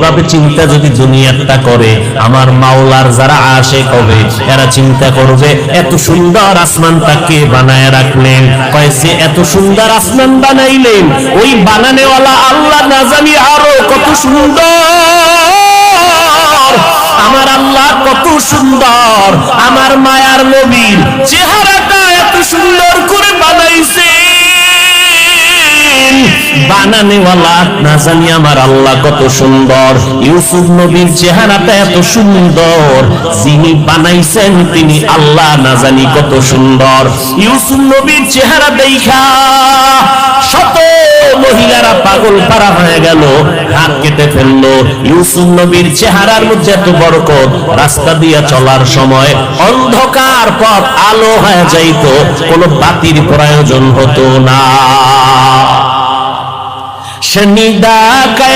এইভাবে চিন্তা যদি দুনিয়াটা করে, আমার মাওলার যারা আসে কবে এরা চিন্তা করবে, এত সুন্দর আসমানটা কে বানায় রাখলেন। কয়েছে, এত সুন্দর আসমান বানাইলেন, ওই বানানেওয়ালা আল্লাহ না জানি আরও কত সুন্দর। আমার আল্লাহ কত সুন্দর, আমার মায়ার নবীর চেহারাটা তিনি আল্লাহ, না জানি কত সুন্দর। ইউসুফ নবীর চেহারা দেখা, শত মহিলারা পাগল পারা হয়ে গেল, হাত কেটে ফেলল। ইউসুফ নবীর চেহারার মধ্যে এত বরকত, রাস্তা দিয়ে চলার সময় অন্ধকার পথ আলো হয়ে যাইত, কোনো বাতির প্রয়োজন হতো না। শনিদা কে